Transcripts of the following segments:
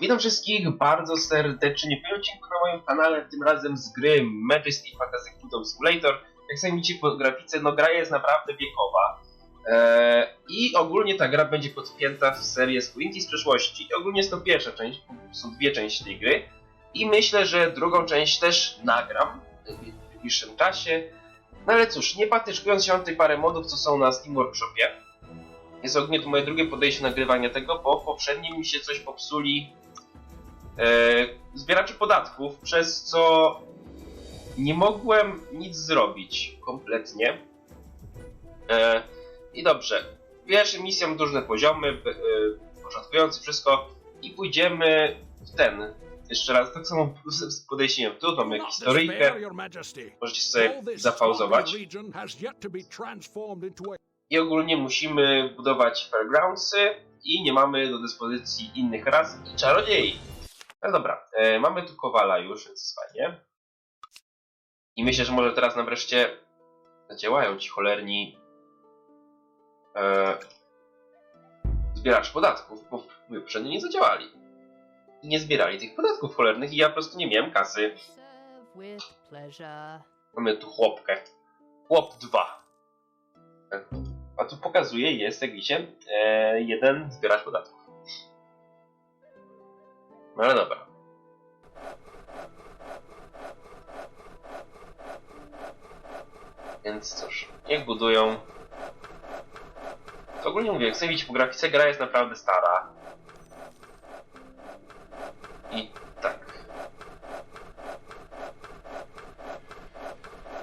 Witam wszystkich bardzo serdecznie w tym odcinku na moim kanale, tym razem z gry Majesty Fantasy Kingdom Simulator. Jak sami widzicie po grafice, no gra jest naprawdę wiekowa. Eee, I ogólnie ta gra będzie podpięta w serię Squinty z przeszłości. I ogólnie jest to pierwsza część, są dwie części tej gry. I myślę, że drugą część też nagram w najbliższym czasie. No ale cóż, nie patyczkując się na parę modów, co są na Steam Workshopie. Jest ogólnie to moje drugie podejście nagrywania tego, bo w poprzednim mi się coś popsuli e, zbieracze podatków, przez co nie mogłem nic zrobić kompletnie. E, I dobrze, pierwszym misją różne poziomy, e, początkujący wszystko i pójdziemy w ten. Jeszcze raz, tak samo z podejściem tu, mamy historyjkę, możecie sobie zapauzować. I ogólnie musimy budować fairgroundsy i nie mamy do dyspozycji innych ras i czarodziei. No dobra, e, mamy tu Kowala już, więc jest fajnie. I myślę, że może teraz nam wreszcie zadziałają ci cholerni e, podatków, bo w poprzednio nie zadziałali. I nie zbierali tych podatków cholernych i ja po prostu nie miałem kasy. Mamy tu chłopkę. Chłop 2. A tu pokazuje, jest jak widzicie, e, jeden zbieracz podatków. No ale dobra. Więc cóż, niech budują. To ogólnie mówię, jak sobie widzieć po grafice, gra jest naprawdę stara. I tak.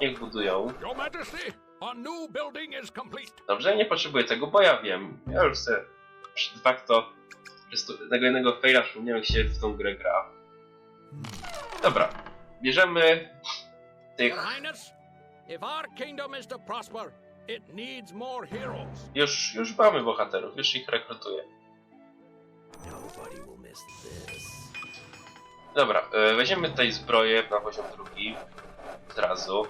Niech budują. Dobrze, nie potrzebuję tego, bo ja wiem. Ja już se de facto przez to- tego jednego faila przypomniałem, jak się w tą grę gra. Dobra, bierzemy tych... Już, już mamy bohaterów, już ich rekrutuję. Dobra, e, weźmiemy tutaj zbroję na poziom drugi. Od razu.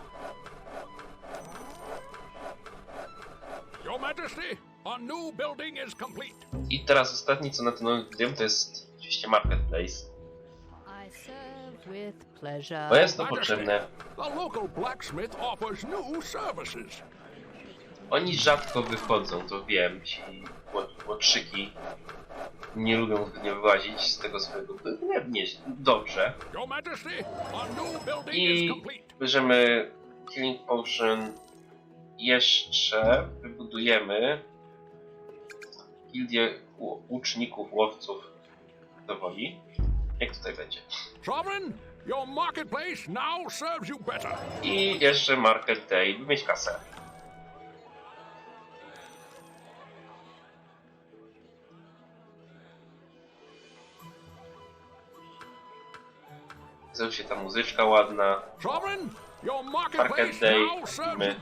Your Majesty, a new building is complete. I teraz ostatni, co na tym wiem, to jest oczywiście Marketplace. I serve with pleasure. Bo jest to potrzebne. The local blacksmith offers new services. Oni rzadko wychodzą, to wiem. Ci ło- łotrzyki nie lubią zbytnio wyłazić z tego swojego... Nie, nie, dobrze. I bierzemy Killing Potion. Jeszcze wybudujemy gildię łuczników, łowców do woli. Jak tutaj będzie? Sovereign, your marketplace now serves you better. I jeszcze Market Day, by mieć kasę. Zresztą się ta muzyczka ładna. Market day, now serves my-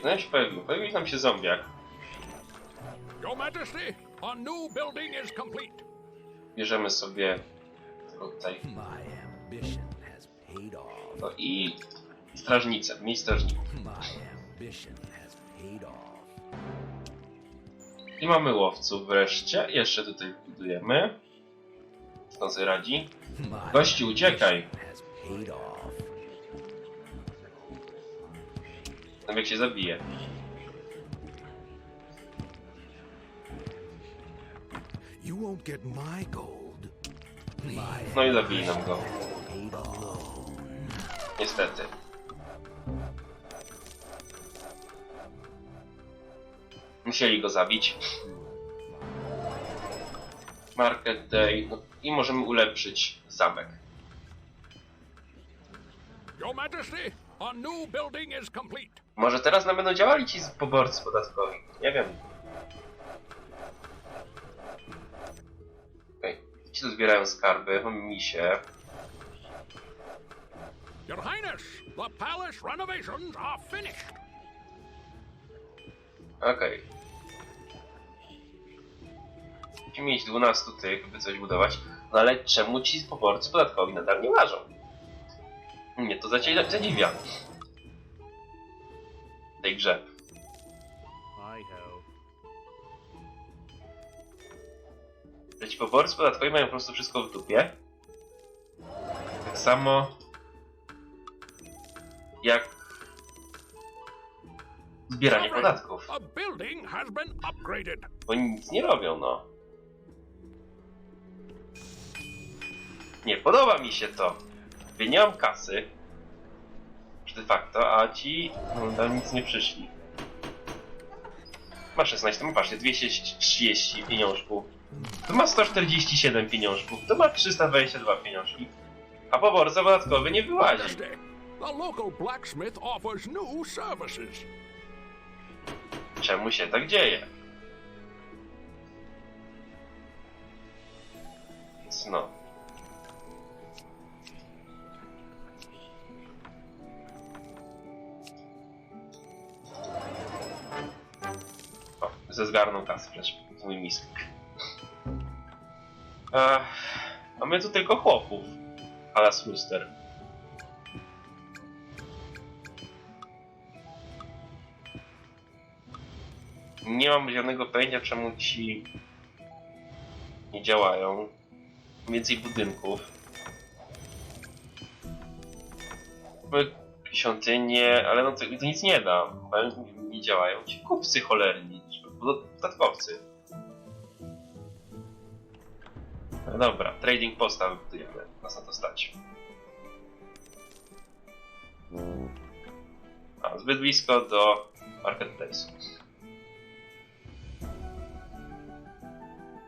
to nam się pojawił. Pojawił nam się zombiak. Your Majesty, a new building is complete. Bierzemy sobie tego tutaj. My ambition has paid off. No i strażnicę, mniej strażników. My ambition has paid off. I mamy łowców wreszcie. Jeszcze tutaj budujemy. Kto sobie radzi? My Gościu, uciekaj! Tam jak się zabije. You won't get my gold. No i zabili nam go. Niestety. Musieli go zabić. Market Day. No I możemy ulepszyć zamek. Your Majesty, a new building is complete. Może teraz nam będą działali ci poborcy podatkowi. Nie wiem. Okej. Ci tu zbierają skarby. Misie. Your Highness, the palace renovations are finished. Okej. Musimy mieć 12 tych, by coś budować. No ale czemu ci poborcy podatkowi nadal nie łażą? Mnie to zacie- Tej grze. Że ci pobory podatkowi mają po prostu wszystko w dupie. Tak samo jak zbieranie podatków. Oni nic nie robią, no. Nie podoba mi się to. Ja nie mam kasy. De facto, a ci tam nic nie przyszli. Ma 16, no patrzcie, 230 pieniążków. To ma 147 pieniążków, to ma 322 pieniążki. A pobor podatkowy nie wyłazi. Czemu się tak dzieje? Więc no. Ze zgarną kasę przecież mój misklik. Ech, mamy tu tylko chłopów. Alas Muster. Nie mam żadnego pojęcia, czemu ci nie działają. Więcej budynków. Były Świątynie, ale no to, to nic nie da. Nie działają ci kupcy cholerni, podatkowcy. No dobra, trading posta wybudujemy. Nas na to stać. A, zbyt blisko do marketplace'u.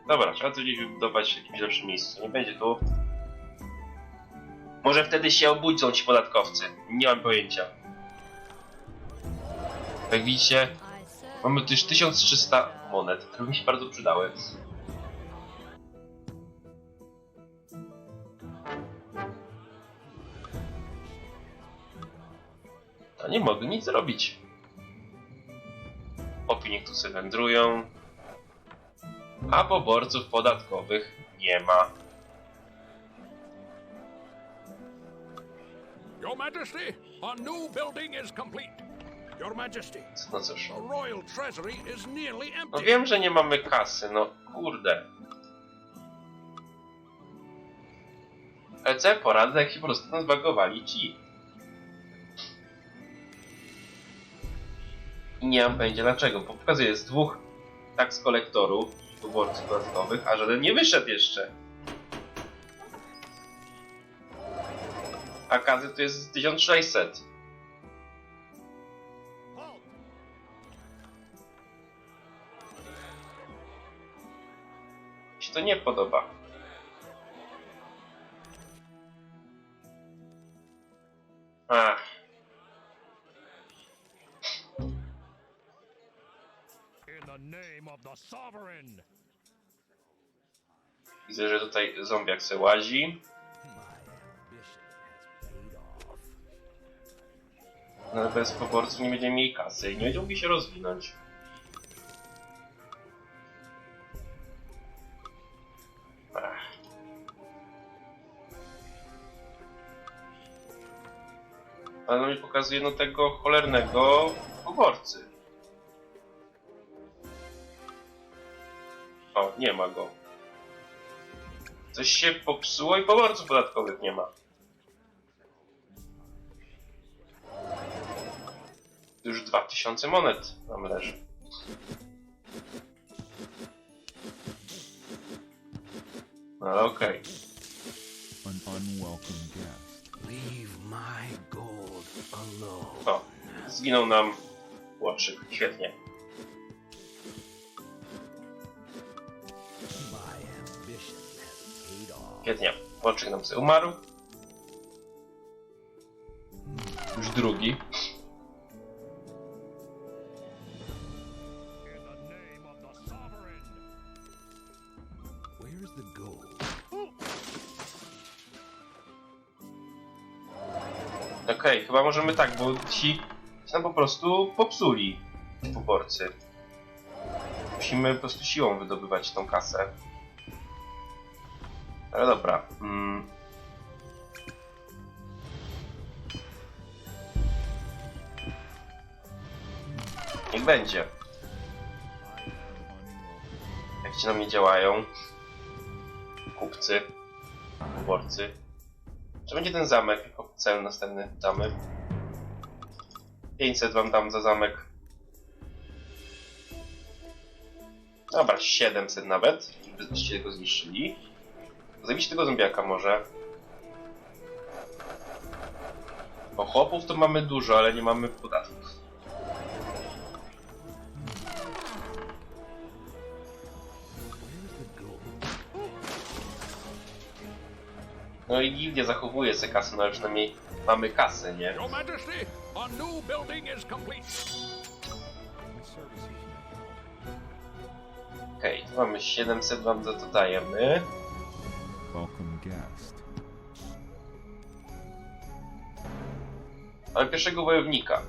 Dobra, trzeba to gdzieś wybudować w jakimś lepszym miejscu. Nie będzie tu. Może wtedy się obudzą ci podatkowcy. Nie mam pojęcia. Jak widzicie, mamy już 1300 monet, które mi się bardzo przydały. A nie mogę nic zrobić. Opinie tu sobie wędrują. A poborców podatkowych nie ma. Your Majesty, a new building is complete. No No wiem, że nie mamy kasy, no kurde. Ale co ja poradzę, jak się po prostu nas bagowali ci. I nie mam pojęcia dlaczego, bo pokazuję, jest dwóch tax kolektorów, wyborców podatkowych, a żaden nie wyszedł jeszcze. A kazy to jest 1600. się to nie podoba. Ach, widzę, że tutaj zombiak se łazi. No ale bez poborców nie będziemy mieli kasy i nie będziemy mogli się rozwinąć. Pokazuje no tego cholernego poborcy. O, nie ma go. Coś się popsuło i poborców podatkowych nie ma. Już 2000 monet nam leży. No ale okej. An unwelcome guest. Leave my. O, zginął nam łotrzyk. Świetnie. Świetnie. Łotrzyk nam umarł. Już drugi. Chyba możemy tak, bo ci się nam po prostu popsuli. Poborcy. Musimy po prostu siłą wydobywać tą kasę. Ale dobra. Mm. Niech będzie. Jak ci na mnie działają? Kupcy. Wyborcy. Czy będzie ten zamek jako cel następny? Damy. 500 wam dam za zamek. Dobra, 700 nawet, żebyście go zniszczyli. Zabić tego zombiaka może. Bo chłopów to mamy dużo, ale nie mamy podatków. No i gildia zachowuje se kasę, no ale przynajmniej mamy kasę, nie? Your Majesty, a new building is complete. Okej, tu mamy 700 wam za to dajemy. Welcome guest. Ale pierwszego wojownika.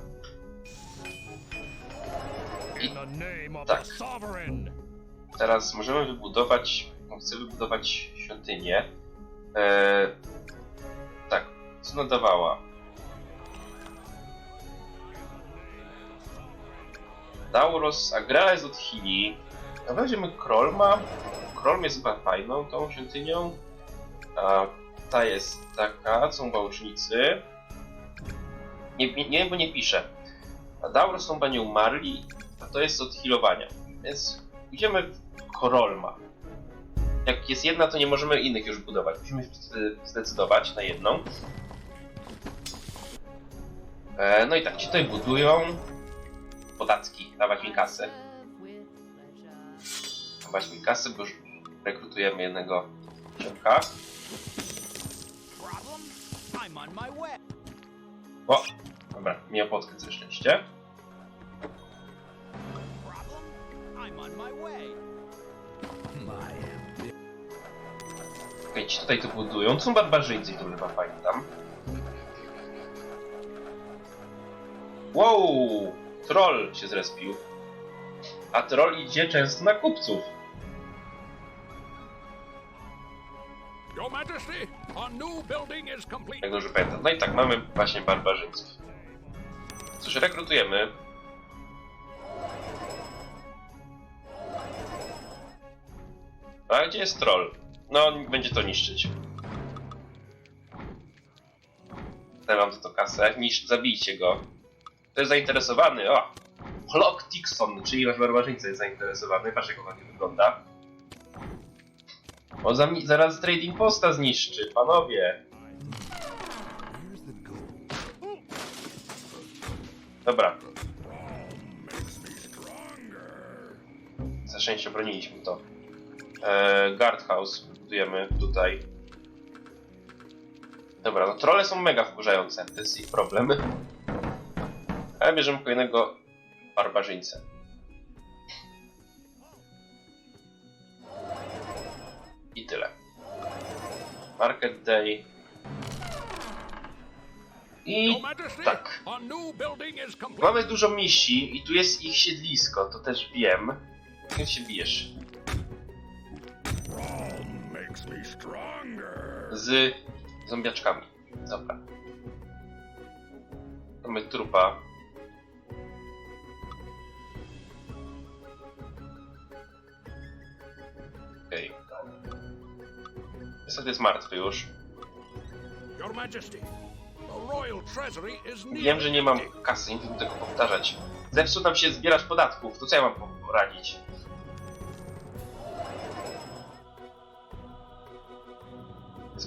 In the name of Tak. the sovereign. Teraz możemy wybudować. Chcę wybudować świątynię. Eee, tak, co nadawała? Dauros, Agrela jest od Chili. A weźmiemy Krolma. Krolm jest chyba fajną tą świątynią. A ta jest taka, są bałcznicy. Nie, nie, nie, bo nie pisze. A Dauros są chyba nie umarli, a to jest od healowania. Więc idziemy w Korolma. Jak jest jedna, to nie możemy innych już budować. Musimy się zdecydować na jedną. E, no i tak, ci tutaj budują. Podatki, dawać mi kasę. Dawać mi kasę, bo już rekrutujemy jednego way. O! Dobra, miał podkę ze szczęście. My. Okej, ci tutaj to budują. To są barbarzyńcy, to chyba pamiętam. Wow! Troll się zrespił. A troll idzie często na kupców. Your Majesty, a new building is complete. Jak dobrze pamiętam. No i tak, mamy właśnie barbarzyńców. Cóż, rekrutujemy. A gdzie jest troll? No, będzie to niszczyć. Dam wam za to kasę. Zabijcie go. To jest zainteresowany. O! Clock Tixon, czyli wasz barbarzyńca jest zainteresowany. Patrz jak on ładnie wygląda. On zaraz trading posta zniszczy, panowie. Dobra. Za szczęście obroniliśmy to. Eee, guardhouse budujemy tutaj. Dobra, no trolle są mega wkurzające, to jest ich problem. Ale bierzemy kolejnego barbarzyńcę. I tyle. Market Day. I tak. Mamy dużo misi i tu jest ich siedlisko, to też wiem. Jak się bijesz? Z zombiaczkami. Dobra. Mamy trupa. Okej. Niestety jest martwy już. Wiem, że nie mam kasy, nie chcę tego powtarzać. Zepsuł nam się zbierać podatków, to co ja mam poradzić?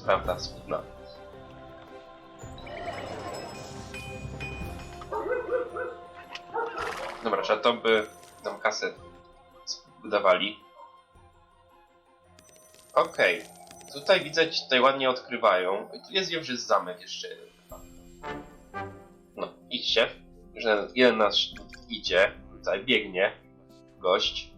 Prawda, smutna. Dobra, trzeba to by nam kasę wydawali. Okej. Tutaj widzę, ci tutaj ładnie odkrywają. I tu jest wiem, że jest zamek jeszcze jeden. No, idźcie. Że jeden nasz idzie, tutaj biegnie. Gość.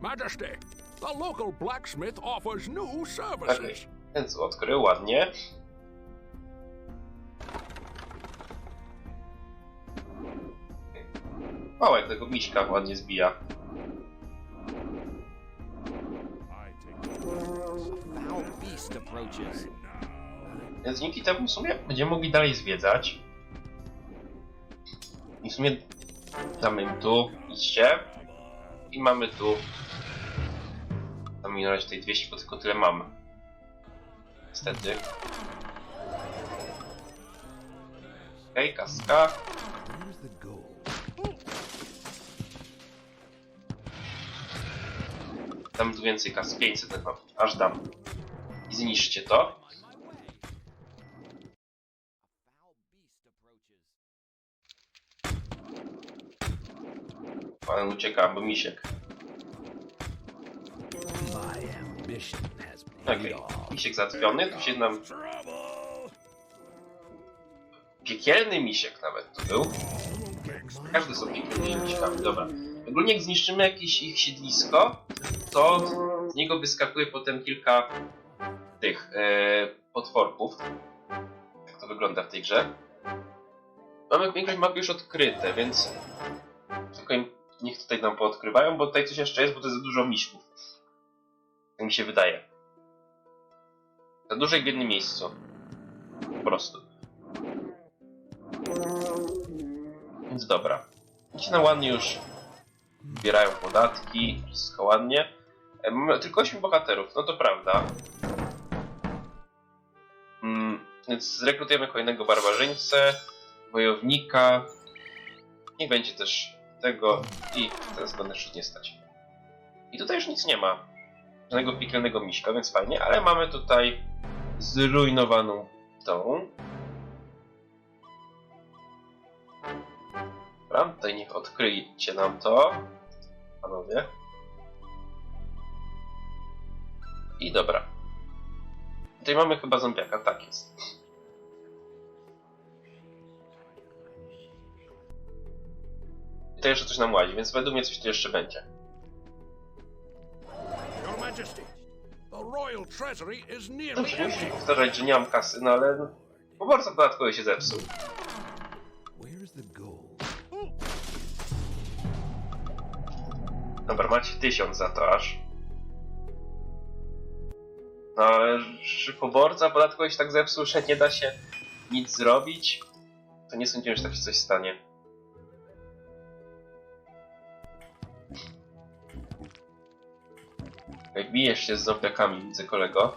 Majesty, the local blacksmith offers new services. Więc odkrył ładnie. O, jak tego miśka ładnie zbija. Więc dzięki temu w sumie będziemy mogli dalej zwiedzać. I w sumie damy tu, idźcie. I mamy tu. Na razie tej 200, bo tylko tyle mamy. Niestety. Okej, kaska. The gold? Dam tu więcej kas, 500 chyba. Aż dam. I zniszczcie to. Ale uciekam, bo misiek. Okej, off. misiek załatwiony. Tu się nam piekielny misiek nawet tu był. Każdy są piekielnymi miśkami, dobra. Ogólnie jak zniszczymy jakieś ich siedlisko, to z niego wyskakuje potem kilka tych e, potworków. Jak to wygląda w tej grze. Mamy większość mapy już odkryte, więc tylko im, niech tutaj nam poodkrywają, bo tutaj coś jeszcze jest, bo to jest za dużo miśków. Tak mi się wydaje. Za ich w jednym miejscu. Po prostu. Więc dobra. Ci na ładnie już zbierają podatki, wszystko ładnie. E, Mamy tylko 8 bohaterów, no to prawda. Mm, więc zrekrutujemy kolejnego barbarzyńcę, wojownika. Niech będzie też tego i teraz będę już nie stać. I tutaj już nic nie ma. Żadnego piekielnego miśka, więc fajnie, ale mamy tutaj zrujnowaną tą. Dobra, tutaj niech odkryjcie nam to. Panowie. I dobra. Tutaj mamy chyba zombiaka, tak jest. I to jeszcze coś nam łazi, więc według mnie coś tu jeszcze będzie. Majesty, the royal treasury is nearly Dobrze, nie muszę empty. powtarzać, że nie mam kasy, no ale... no, Poborca podatkowy się zepsuł. Dobra, macie tysiąc za to aż. No ale że poborca podatkowy się tak zepsuł, że nie da się nic zrobić, to nie sądziłem, że tak się coś stanie. Bijesz się z zombiakami, widzę kolego.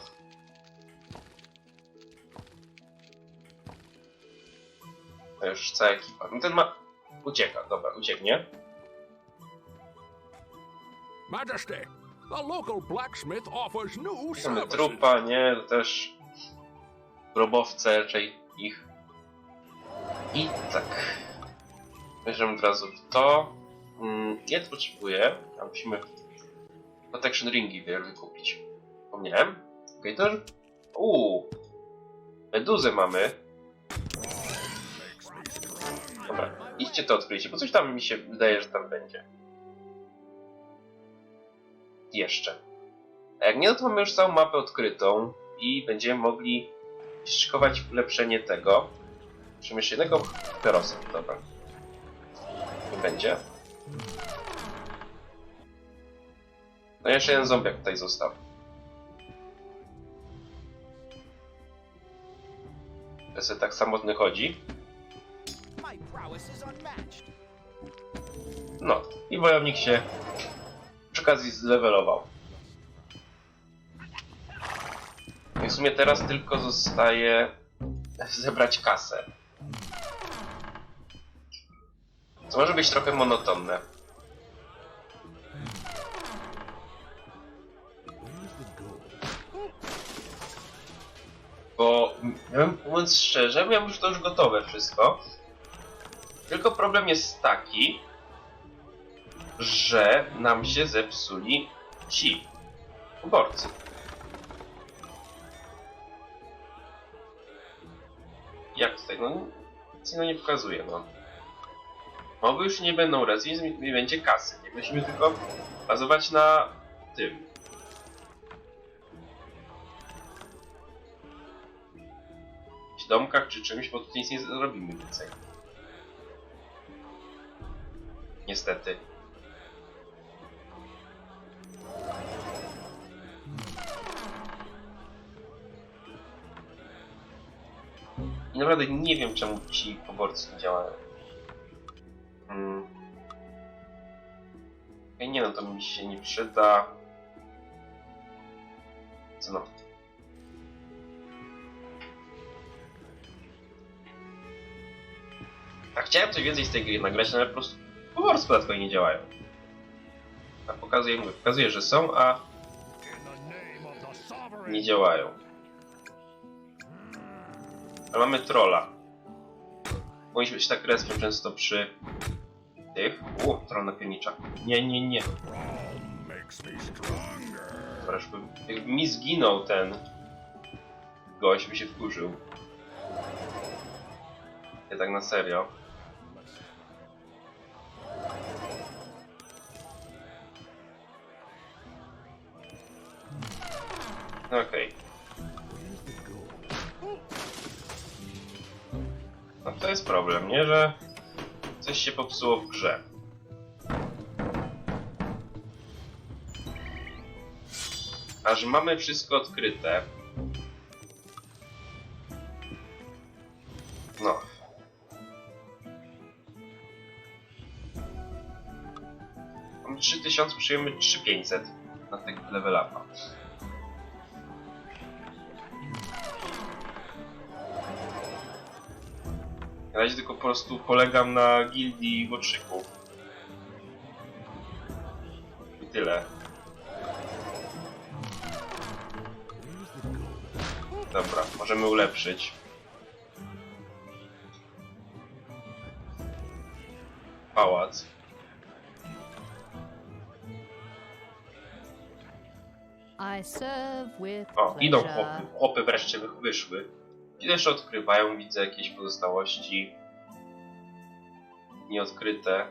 To już cała ekipa. No ten ma... Ucieka, dobra, ucieknie. Majesty, the local blacksmith offers new Mamy trupa, nie? To też grobowce raczej ich. I tak. Bierzemy od razu w to. Mm, nie potrzebuję. A musimy protection ringi. Wspomniałem. Okej, to już... Uuu. Meduzę mamy. Dobra, idźcie to odkryjcie, bo coś tam mi się wydaje, że tam będzie. Jeszcze. A jak nie, no to mamy już całą mapę odkrytą i będziemy mogli szykować ulepszenie tego. Jeszcze jednego perosa, dobra. Nie będzie. No jeszcze jeden zombiak tutaj został. Sobie tak samotny chodzi. No, i wojownik się przy okazji zlevelował. I w sumie teraz tylko zostaje zebrać kasę. Co może być trochę monotonne. Ja mówiąc szczerze, miałem już to już gotowe wszystko. Tylko problem jest taki, że nam się zepsuli ci uborcy. Jak tutaj? No nic no nie pokazuje, no. Mowy już nie będą raz, więc nie będzie kasy. Nie musimy tylko bazować na tym. Domkach czy czymś, bo tutaj nic nie zrobimy więcej. Niestety. I naprawdę nie wiem czemu ci poborcy nie działają. Mm. Ej, nie no, to mi się nie przyda. Co no? A chciałem coś więcej z tej gry nagrać, no ale po prostu pobory podatkowe nie działają. A pokazuje, mówię, że są, a nie działają. Ale mamy trolla. Powinniśmy być tak respem często przy tych. U, troll napiernicza. Nie, nie, nie. Stronger. Dobra, żeby, jakby mi zginął ten gość, by się wkurzył. Ja tak na serio. Okej. No to jest problem, nie? Że coś się popsuło w grze. Aż mamy wszystko odkryte. No. Mam 3000, przyjemy 3500 na tego level upa. Razie tylko po prostu polegam na gildii łotrzyków. I tyle. Dobra, możemy ulepszyć. Pałac. O, idą chłopy. Chłopy wreszcie wy- wyszły. I też odkrywają, widzę jakieś pozostałości. Nieodkryte.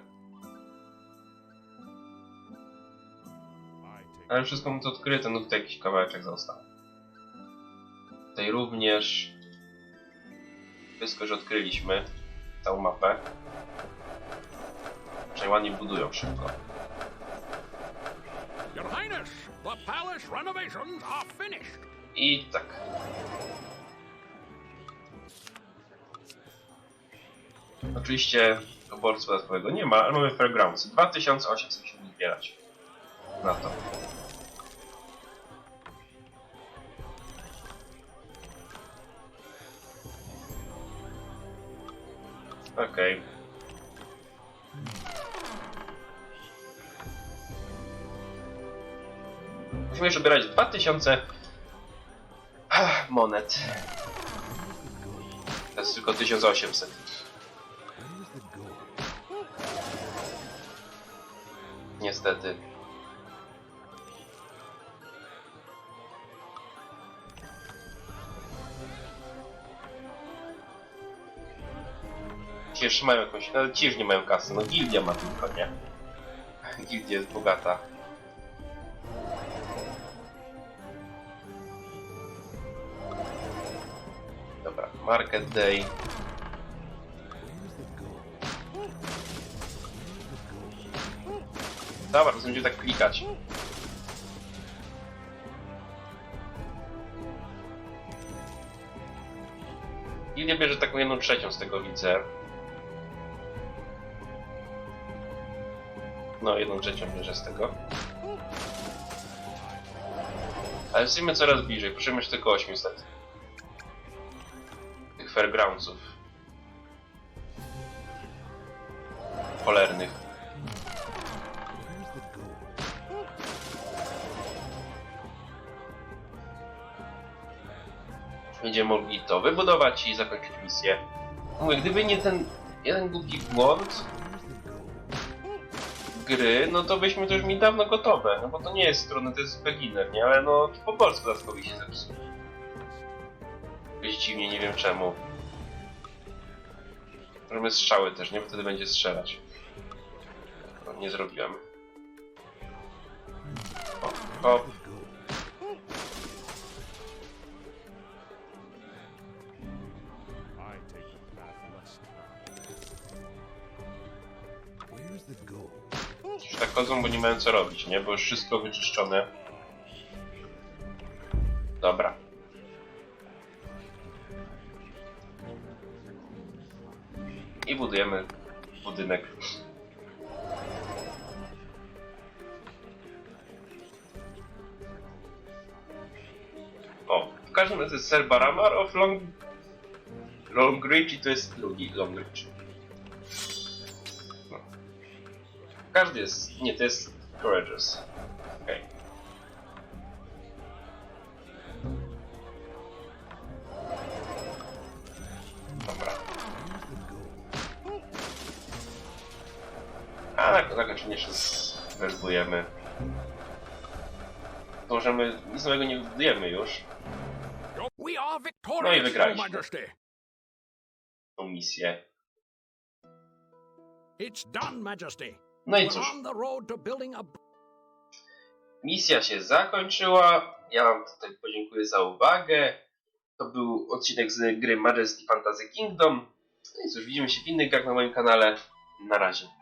Ale wszystko mu to odkryte, no tutaj jakiś kawałeczek został. Tutaj również wszystko, że odkryliśmy. Całą mapę. Przynajmniej budują szybko. Your Highness, the palace renovations are finished. I tak. Oczywiście oborcu dodatkowego nie ma, ale mamy Fairgrounds. 2800 musimy zbierać na to. Okej. Musimy jeszcze zbierać 2000 Ach, monet. To jest tylko 1800. Niestety. Ci jeszcze mają jakąś... Ale ci już nie mają kasy. No gildia ma tylko, nie? Gildia jest bogata. Dobra, Market Day. Dobra, to będzie tak klikać. Gildia bierze taką jedną trzecią z tego widzę. No, jedną trzecią bierze z tego. Ale jesteśmy coraz bliżej, proszę mieć tylko 800 tych fairgroundsów. Cholernych. Będziemy mogli to wybudować i zakończyć misję. Mówię, gdyby nie ten jeden głupi błąd gry, no to byśmy to już mieli dawno gotowe. No bo to nie jest strona, to jest beginner, nie? Ale no po polsku dodatkowo się zepsuł. Jakoś dziwnie, nie wiem czemu. Możemy strzały też, nie? Bo wtedy będzie strzelać. No, nie zrobiłem. O, o. odchodzą, bo nie mają co robić, nie? Bo już wszystko wyczyszczone. Dobra. I budujemy budynek. O, w każdym razie Ser Baramar of Long... Longridge i to jest drugi Longridge. Każdy jest... nie, to jest Courageous. Okej. Dobra. A na zakończenie jeszcze werbujemy. To możemy... nic nowego nie wybudujemy już. No i wygraliśmy tą misję. It's done, Majesty. No i cóż, misja się zakończyła. Ja wam tutaj podziękuję za uwagę. To był odcinek z gry Majesty Fantasy Kingdom. No i cóż, widzimy się w innych grach na moim kanale. Na razie.